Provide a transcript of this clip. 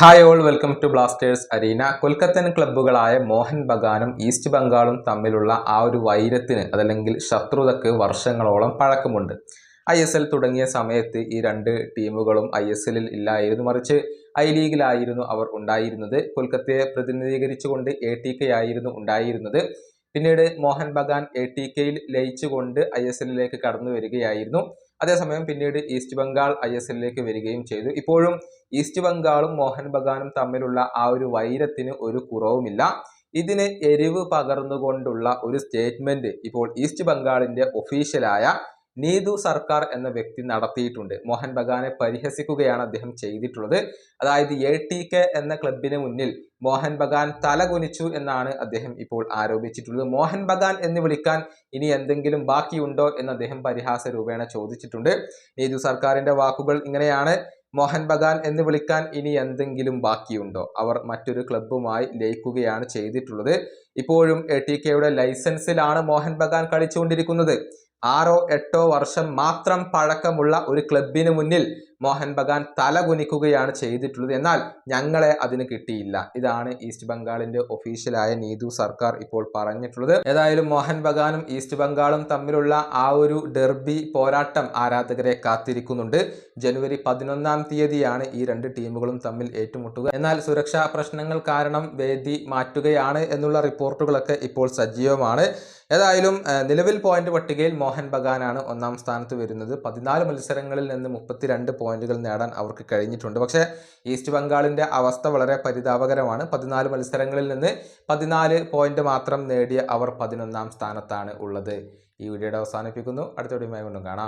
Hi all welcome to Blasters arena കൊൽക്കത്തൻ ക്ലബ്ബുകളായ മോഹൻ ബഗാനും east ബംഗാളും തമ്മിലുള്ള ആ ഒരു വൈരത്തിന് അതല്ലെങ്കിൽ ശത്രുതക്ക് വർഷങ്ങളോളം പഴക്കമുണ്ട്. ഐ എസ് എൽ തുടങ്ങിയ സമയത്ത് ഈ രണ്ട് ടീമുകളും ഐ എസ് എല്ലിൽ ഇല്ലായിരുന്നു. മറിച്ച് ഐ ലീഗിലായിരുന്നു അവർ ഉണ്ടായിരുന്നത്. കൊൽക്കത്തയെ പ്രതിനിധീകരിച്ചുകൊണ്ട് എ ടി കെ ആയിരുന്നു ഉണ്ടായിരുന്നത്. പിന്നീട് മോഹൻ ബഗാൻ എ ടി കെയിൽ ലയിച്ചുകൊണ്ട് ഐ എസ് എല്ലിലേക്ക് കടന്നു വരികയായിരുന്നു അതേസമയം പിന്നീട് ഈസ്റ്റ് ബംഗാൾ ഐ എസ് എല്ലിലേക്ക് വരികയും ചെയ്തു. ഇപ്പോഴും ഈസ്റ്റ് ബംഗാളും മോഹൻ ബഗാനും തമ്മിലുള്ള ആ ഒരു വൈരത്തിന് ഒരു കുറവുമില്ല. ഇതിന് എരിവ് പകർന്നുകൊണ്ടുള്ള ഒരു സ്റ്റേറ്റ്മെന്റ് ഇപ്പോൾ ഈസ്റ്റ് ബംഗാളിന്റെ ഒഫീഷ്യലായ നീതു സർക്കാർ എന്ന വ്യക്തി നടത്തിയിട്ടുണ്ട്. മോഹൻ ബഗാനെ പരിഹസിക്കുകയാണ് അദ്ദേഹം ചെയ്തിട്ടുള്ളത്. അതായത് എ ടി കെ എന്ന ക്ലബിന് മുന്നിൽ മോഹൻ ബഗാൻ തലകുനിച്ചു എന്നാണ് അദ്ദേഹം ഇപ്പോൾ ആരോപിച്ചിട്ടുള്ളത്. മോഹൻ ബഗാൻ എന്ന് വിളിക്കാൻ ഇനി എന്തെങ്കിലും ബാക്കിയുണ്ടോ എന്ന് അദ്ദേഹം പരിഹാസ രൂപേണ ചോദിച്ചിട്ടുണ്ട്. നീതു സർക്കാരിന്റെ വാക്കുകൾ ഇങ്ങനെയാണ്. മോഹൻ ബഗാൻ എന്ന് വിളിക്കാൻ ഇനി എന്തെങ്കിലും ബാക്കിയുണ്ടോ? അവർ മറ്റൊരു ക്ലബ്ബുമായി ലയിക്കുകയാണ് ചെയ്തിട്ടുള്ളത്. ഇപ്പോഴും എ ടി കെയുടെ ലൈസൻസിലാണ് മോഹൻ ബഗാൻ കളിച്ചുകൊണ്ടിരിക്കുന്നത്. ആറോ എട്ടോ വർഷം മാത്രം പഴക്കമുള്ള ഒരു ക്ലബിന് മുന്നിൽ മോഹൻ ബഗാൻ തലകുനിക്കുകയാണ് ചെയ്തിട്ടുള്ളത്. എന്നാൽ ഞങ്ങളെ അതിന് കിട്ടിയില്ല. ഇതാണ് ഈസ്റ്റ് ബംഗാളിന്റെ ഒഫീഷ്യലായ നീതു സർക്കാർ ഇപ്പോൾ പറഞ്ഞിട്ടുള്ളത്. ഏതായാലും മോഹൻ ബഗാനും ഈസ്റ്റ് ബംഗാളും തമ്മിലുള്ള ആ ഒരു ഡെർബി പോരാട്ടം ആരാധകരെ കാത്തിരിക്കുന്നുണ്ട്. ജനുവരി പതിനൊന്നാം തീയതിയാണ് ഈ രണ്ട് ടീമുകളും തമ്മിൽ ഏറ്റുമുട്ടുക. എന്നാൽ സുരക്ഷാ പ്രശ്നങ്ങൾ കാരണം വേദി മാറ്റുകയാണ് എന്നുള്ള റിപ്പോർട്ടുകളൊക്കെ ഇപ്പോൾ സജീവമാണ്. ഏതായാലും നിലവിൽ പോയിന്റ് പട്ടികയിൽ മോഹൻ ബഗാനാണ് ഒന്നാം സ്ഥാനത്ത് വരുന്നത്. പതിനാല് മത്സരങ്ങളിൽ നിന്ന് മുപ്പത്തിരണ്ട് പോയിന്റുകൾ നേടാൻ അവർക്ക് കഴിഞ്ഞിട്ടുണ്ട്. പക്ഷേ ഈസ്റ്റ് ബംഗാളിന്റെ അവസ്ഥ വളരെ പരിതാപകരമാണ്. പതിനാല് മത്സരങ്ങളിൽ നിന്ന് പതിനാല് പോയിന്റ് മാത്രം നേടിയ അവർ പതിനൊന്നാം സ്ഥാനത്താണ് ഉള്ളത്. ഈ വീഡിയോയുടെ അവസാനിപ്പിക്കുന്നു. അടുത്ത വീഡിയോ കൊണ്ടും കാണാം.